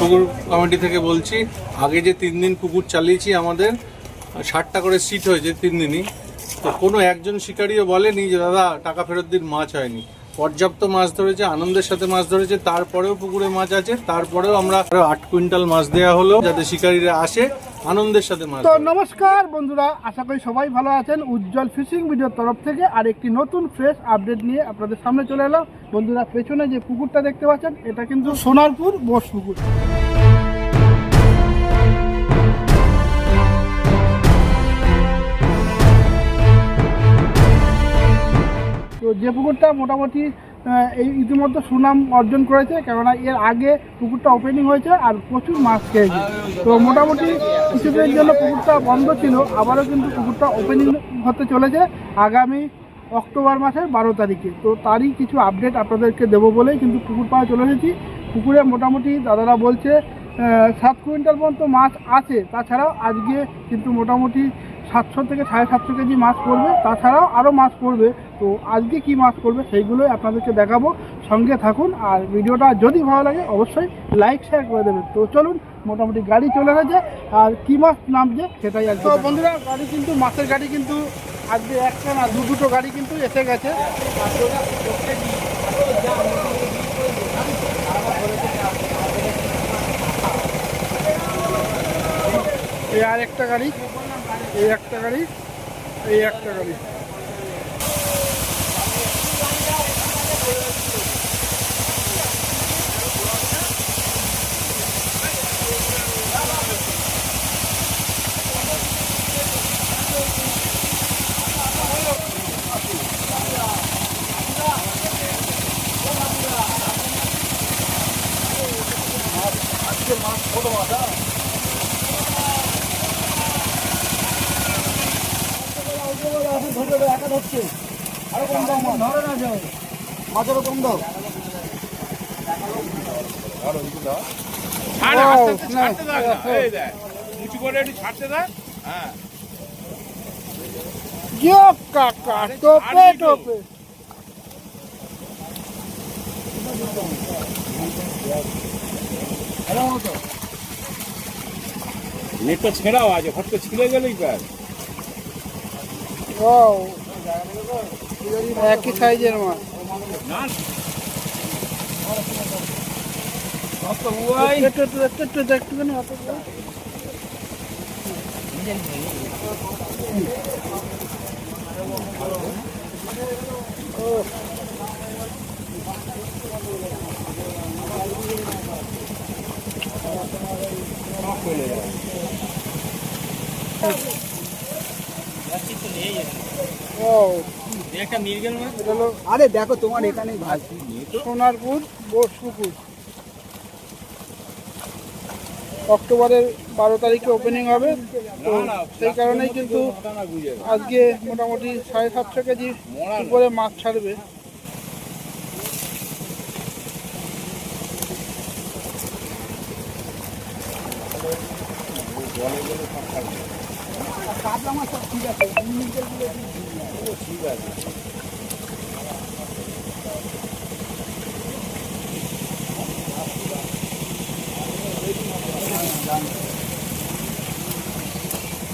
পুকুর কমিটি থেকে বলছি, আগে যে তিন দিন পুকুর চালিয়েছি আমাদের, ষাটটা করে সিট হয়েছে তিন দিনই। তো কোনো একজন শিকারিও বলেনি যে, দাদা, টাকা ফেরত দিন, মাছ হয়নি। পর্যাপ্ত মাছ ধরেছে আনন্দের সাথে মাছ ধরেছে তারপরেও পুকুরে মাছ আছে তারপরেও আমরা আরও আট কুইন্টাল মাছ দেওয়া হলো যাতে শিকারীরা আসে আনন্দের সাথে মাছ তো নমস্কার বন্ধুরা আশা করি সবাই ভালো আছেন। উজ্জ্বল ফিশিং ভিডিওর তরফ থেকে আর একটি নতুন ফ্রেশ আপডেট নিয়ে আপনাদের সামনে চলে এলো বন্ধুরা পেছনে যে পুকুরটা দেখতে পাচ্ছেন এটা কিন্তু সোনারপুর বোস পুকুর। যে পুকুরটা মোটামুটি এই ইতিমধ্যে সুনাম অর্জন করেছে, কেননা এর আগে পুকুরটা ওপেনিং হয়েছে আর প্রচুর মাছ খেয়েছে। তো মোটামুটি কিছুদিনের জন্য পুকুরটা বন্ধ ছিল, আবারও কিন্তু পুকুরটা ওপেনিং হতে চলেছে আগামী অক্টোবর মাসের বারো তারিখে। তো তারই কিছু আপডেট আপনাদেরকে দেবো বলেই কিন্তু পুকুর পাড়ে চলে এসেছি। পুকুরে মোটামুটি দাদারা বলছে সাত কুইন্টাল পর্যন্ত মাছ আছে। তাছাড়াও আজকে কিন্তু মোটামুটি সাতশো থেকে সাড়ে সাতশো কেজি মাছ পড়বে তাছাড়াও আরও মাছ পড়বে। তো আজকে কি মাছ পড়বে সেইগুলোই আপনাদেরকে দেখাবো। সঙ্গে থাকুন আর ভিডিওটা যদি ভালো লাগে অবশ্যই লাইক শেয়ার করে দেবেন। তো চলুন মোটামুটি গাড়ি চলে গেছে আর কি মাছ নামছে সেটাই তো বন্ধুরা গাড়ি কিন্তু মাছের গাড়ি কিন্তু আজকে একটা না দু দুটো গাড়ি কিন্তু এসে গেছে। এই আর একটা গাড়ি। এই একটা গাড়ি এই একটা গাড়ি। মাছেরও কম দাও ছাড়, ও, আস্তে আস্তে না, ছাড়তে থাক না। ও, ও। দেখ, উঁচু করে একটু ছাড়তে থাক। হ্যাঁ। কাকা টোপে টোপে। নেটটা ছেঁড়াও আছে হট করে ছিঁড়ে গেলেই ব্যাস। ও একই সাইজের মাছ একটু একটু একটু একটু একটুখানি অত করে। ও একটা মির্গেল মাছ এটা হলো আরে দেখো তোমার এখানেই ভাই সোনারপুর বোসপুকুর অক্টোবরের বারো তারিখে ওপেনিং হবে। তো সেই কারণেই কিন্তু আজকে মোটামুটি সাড়ে সাতশো কেজি উপরে মাছ ছাড়বে। কাতলা মাছ সব ঠিক আছে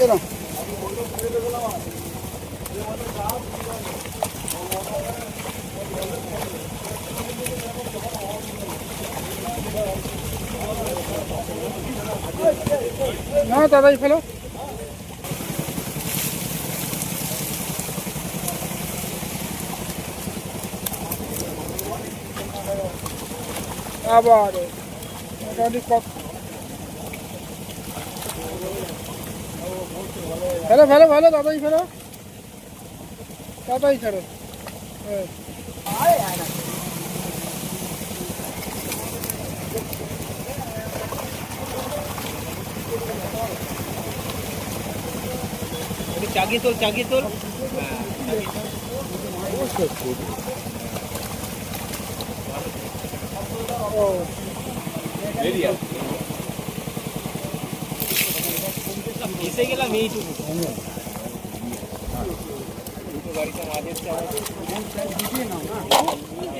এরকম না দাদাই ফেলো আবার মোটামুটি ক ফেলো ফেলো ফেলো দাদাই ফেলো। দাদাই ছাড়ো হ্যাঁ। চাগিয়ে তোল চাগিয়ে তোল। ও এসে গেলাম এইটুকু আমার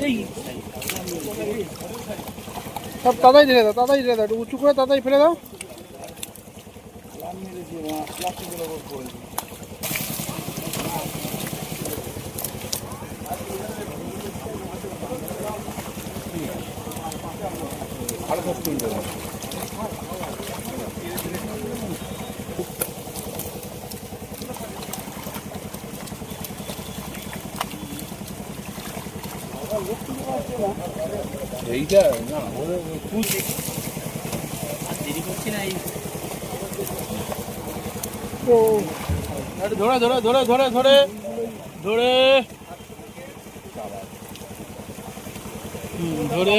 এই সব তাড়াতাড়ি ঢেলে দাও তাড়াতাড়ি ঢেলে দাও, একটু উঁচু করে তাড়াতাড়ি ফেলে দাও। এইটা না দেরি করছি না এই ধরে ধরে ধরে ধরে ধরে ধরে। ধরে।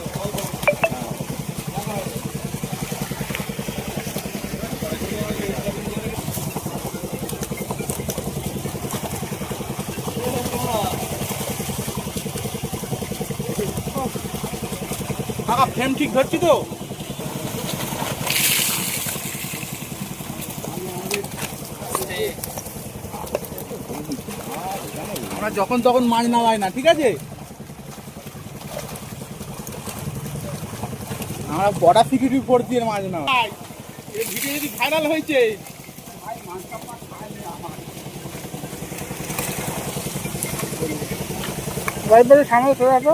কাকা ফ্রেম ঠিক ধরছি তো? আমরা যখন তখন মাছ নামাই না, ঠিক আছে? আমরা বড়া সিকিউরিটি উপর দিয়ে মাছ না এই ভিডিও যদি ভাইরাল হয়েছে বাইপারের সামনে চলে আসো।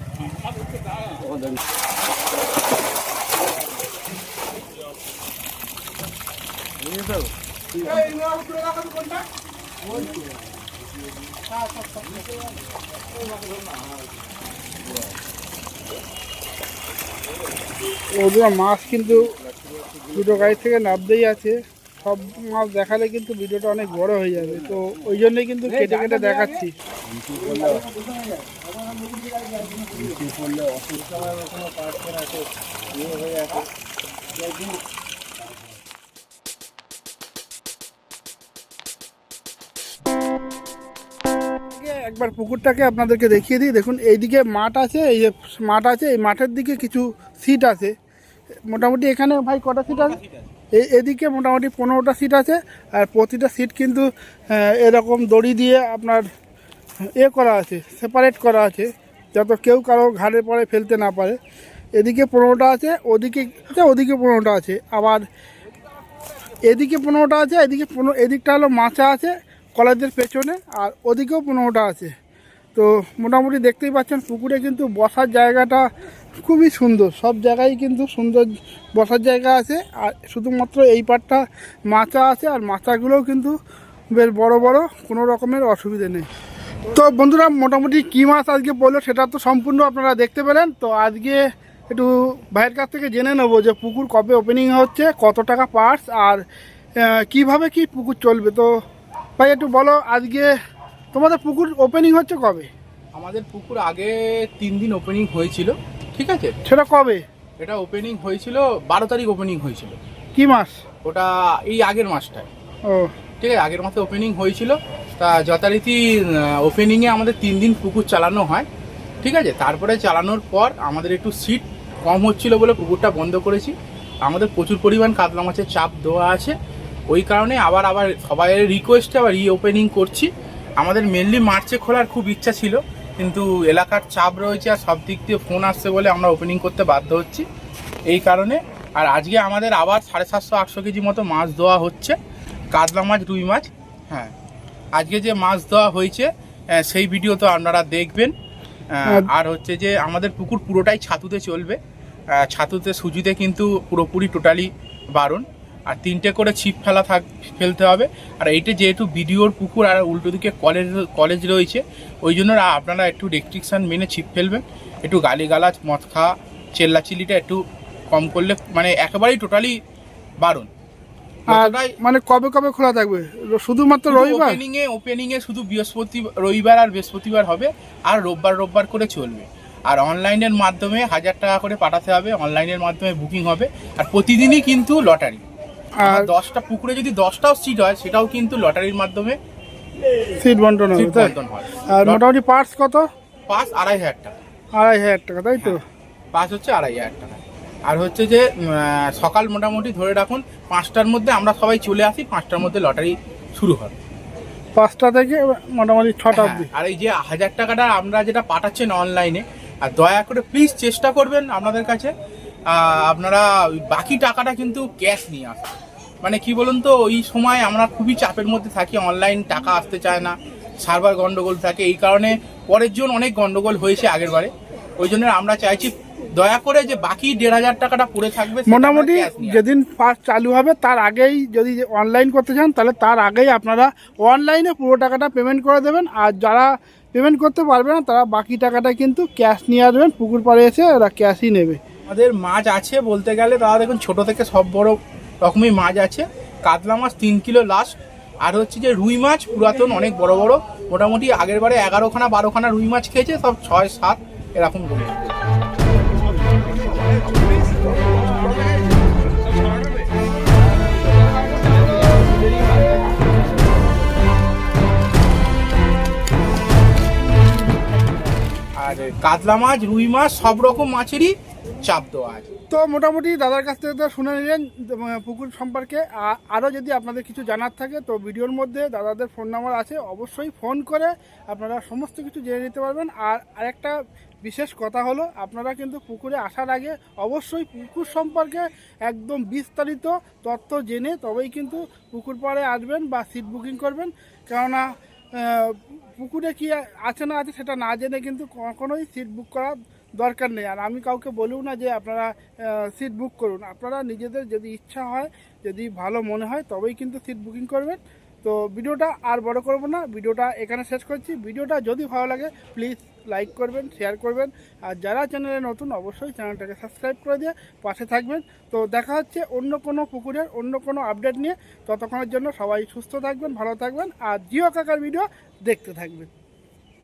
ওদের মাছ কিন্তু দুটো গাড়ি থেকে নামতেই আছে। সব মাছ দেখালে কিন্তু ভিডিওটা অনেক বড় হয়ে যাবে। তো ওই জন্যই কিন্তু কেটে কেটে দেখাচ্ছি। একবার পুকুরটাকে আপনাদেরকে দেখিয়ে দিই। দেখুন এইদিকে মাঠ আছে এই যে মাঠ আছে এই মাঠের দিকে কিছু সিট আছে। মোটামুটি এখানে ভাই কটা সিট আছে? এই এদিকে মোটামুটি পনেরোটা সিট আছে, আর প্রতিটা সিট কিন্তু এরকম দড়ি দিয়ে আপনার এ করা আছে সেপারেট করা আছে, যাতে কেউ কারও ঘাড়ে পরে ফেলতে না পারে। এদিকে পনেরোটা আছে, ওদিকে ওদিকে পনেরোটা আছে। আবার এদিকে পনেরোটা আছে, এদিকে পনেরো এদিকটা হলো মাচা আছে, কলেজের পেছনে, আর ওদিকেও পনেরোটা আছে। তো মোটামুটি দেখতেই পাচ্ছেন, পুকুরে কিন্তু বসার জায়গাটা খুবই সুন্দর। সব জায়গায় কিন্তু সুন্দর বসার জায়গা আছে। আর শুধুমাত্র এই পাটটা মাচা আছে আর মাচাগুলোও কিন্তু বেশ বড় বড়, কোনো রকমের অসুবিধে নেই। তো বন্ধুরা, মোটামুটি কী মাছ আজকে বলল সেটা তো সম্পূর্ণ আপনারা দেখতে পেলেন। তো আজকে একটু ভাইয়ের কাছ থেকে জেনে নেব যে পুকুর কবে ওপেনিং হচ্ছে, কত টাকা পার্স আর কীভাবে কি পুকুর চলবে। তো ভাই, একটু বলো, আজকে তোমাদের পুকুর ওপেনিং হচ্ছে কবে? আমাদের পুকুর আগে তিন দিন ওপেনিং হয়েছিল। ঠিক আছে? সেটা কবে? এটা ওপেনিং হয়েছিল বারো তারিখ ওপেনিং হয়েছিল। কি মাস? ওটা এই আগের মাসটায়। ও। ঠিক আছে আগের মাসে ওপেনিং হয়েছিল। তা যথারীতি ওপেনিংয়ে আমাদের তিন দিন পুকুর চালানো হয়। ঠিক আছে তারপরে চালানোর পর আমাদের একটু সিট কম হচ্ছিল বলে পুকুরটা বন্ধ করেছি। আমাদের প্রচুর পরিমাণ কাতলা মাছের চাপ দেওয়া আছে। ওই কারণে আবার আবার সবাই রিকোয়েস্টে আবার রি ওপেনিং করছি। আমাদের মেনলি মার্চে খোলার খুব ইচ্ছা ছিল। কিন্তু এলাকার চাপ রয়েছে আর সব দিক দিয়ে ফোন আসছে বলে আমরা ওপেনিং করতে বাধ্য হচ্ছি। এই কারণে আর আজকে আমাদের আবার সাড়ে সাতশো আটশো কেজি মতো মাছ দেওয়া হচ্ছে। কাতলা মাছ রুই মাছ হ্যাঁ। আজকে যে মাছ দেওয়া হয়েছে সেই ভিডিও তো আপনারা দেখবেন। আর হচ্ছে যে আমাদের পুকুর পুরোটাই ছাতুতে চলবে। ছাতুতে সুজিতে কিন্তু পুরোপুরি টোটালি বারণ। আর তিনটে করে ছিপ ফেলা থাক ফেলতে হবে। আর এইটা যেহেতু বিডিওর পুকুর আর উল্টো দিকে কলেজ কলেজ রয়েছে ওই জন্য আপনারা একটু রেস্ট্রিকশান মেনে ছিপ ফেলবেন। একটু গালিগালাজ মদ খাওয়া চেল্লাচিল্লিটা একটু কম করলে মানে একেবারেই টোটালি বারণ। মানে কবে কবে খোলা থাকবে? শুধুমাত্র রবিবার? ওপেনিং এ ওপেনিং এ শুধু বৃহস্পতি রবিবার আর বৃহস্পতিবার হবে আর রোববার রোববার করে চলবে। আর অনলাইনের মাধ্যমে হাজার টাকা করে পাঠাতে হবে অনলাইনের মাধ্যমে বুকিং হবে। আর প্রতিদিনই কিন্তু লটারি আর দশটা পুকুরে যদি দশটাও সিট হয় সেটাও কিন্তু লটারির মাধ্যমে সিট বন্টন হবে সিট তাই? বন্টন হয়। আর মোটামুটি পার্টস কত? পাঁচ আড়াই হাজার টাকা। আড়াই হাজার টাকা তাই তো? পাঁচ হচ্ছে আড়াই হাজার টাকা। আর হচ্ছে যে সকাল মোটামুটি ধরে রাখুন পাঁচটার মধ্যে আমরা সবাই চলে আসি পাঁচটার মধ্যে লটারি শুরু হবে পাঁচটা থেকে মোটামুটি ছটা অবধি। হ্যাঁ, আর এই যে হাজার টাকাটা আমরা যেটা পাঠাচ্ছেন অনলাইনে আর দয়া করে প্লিজ চেষ্টা করবেন আপনাদের কাছে। আপনারা বাকি টাকাটা কিন্তু ক্যাশ নিয়ে আসেন। মানে কি বলুন তো ওই সময় আমরা খুবই চাপের মধ্যে থাকি অনলাইন টাকা আসতে চায় না সার্ভার গন্ডগোল থাকে এই কারণে পরের জন অনেক গন্ডগোল হয়েছে আগের বারে। ওই জন্য আমরা চাইছি দয়া করে যে বাকি দেড় হাজার টাকাটা পড়ে থাকবে মোটামুটি। যেদিন ফার্স্ট চালু হবে তার আগেই যদি অনলাইন করতে চান তাহলে তার আগেই আপনারা অনলাইনে পুরো টাকাটা পেমেন্ট করে দেবেন। আর যারা পেমেন্ট করতে পারবে না তারা বাকি টাকাটা কিন্তু ক্যাশ নিয়ে আসবেন পুকুর পাড়ে এসে ওরা ক্যাশই নেবে। আমাদের মাছ আছে বলতে গেলে, তারা দেখুন ছোট থেকে সব বড় রকমই মাছ আছে। কাতলা মাছ তিন কিলো লাস্ট আর হচ্ছে যে রুই মাছ, পুরাতন, অনেক বড় বড়। মোটামুটি আগের বারে এগারোখানা, বারোখানা রুই মাছ খেয়েছে, সব ছয়, সাত এরকম করে আর কাতলা মাছ, রুই মাছ, সব রকম মাছেরই চাপ দেওয়া আছে। তো মোটামুটি দাদার কাছ থেকে তো শুনে নিলেন পুকুর সম্পর্কে। আরও যদি আপনাদের কিছু জানার থাকে, তো ভিডিওর মধ্যে দাদাদের ফোন নাম্বার আছে, অবশ্যই ফোন করে আপনারা সমস্ত কিছু জেনে নিতে পারবেন। আর আরেকটা বিশেষ কথা হলো, আপনারা কিন্তু পুকুরে আসার আগে অবশ্যই পুকুর সম্পর্কে একদম বিস্তারিত তথ্য জেনে তবেই কিন্তু পুকুর পাড়ে আসবেন বা সিট বুকিং করবেন। কেননা পুকুরে কি আছে না আছে সেটা না জেনে কিন্তু কখনোই সিট বুক করা দরকার নেই। আর আমি কাউকে বলিও না যে আপনারা সিট বুক করুন। আপনারা নিজেদের যদি ইচ্ছা হয়, যদি ভালো মনে হয়, তবেই কিন্তু সিট বুকিং করবেন। তো ভিডিওটা আর বড় করব না, ভিডিওটা এখানে শেষ করছি। ভিডিওটা যদি ভালো লাগে প্লিজ লাইক করবেন শেয়ার করবেন। আর যারা চ্যানেলে নতুন, অবশ্যই চ্যানেলটাকে সাবস্ক্রাইব করে দিয়ে পাশে থাকবেন। তো দেখা হচ্ছে অন্য কোনো পুকুরের, অন্য কোনো আপডেট নিয়ে। ততক্ষণের জন্য সবাই সুস্থ থাকবেন, ভালো থাকবেন। আর জিও কাকার ভিডিও দেখতে থাকবেন।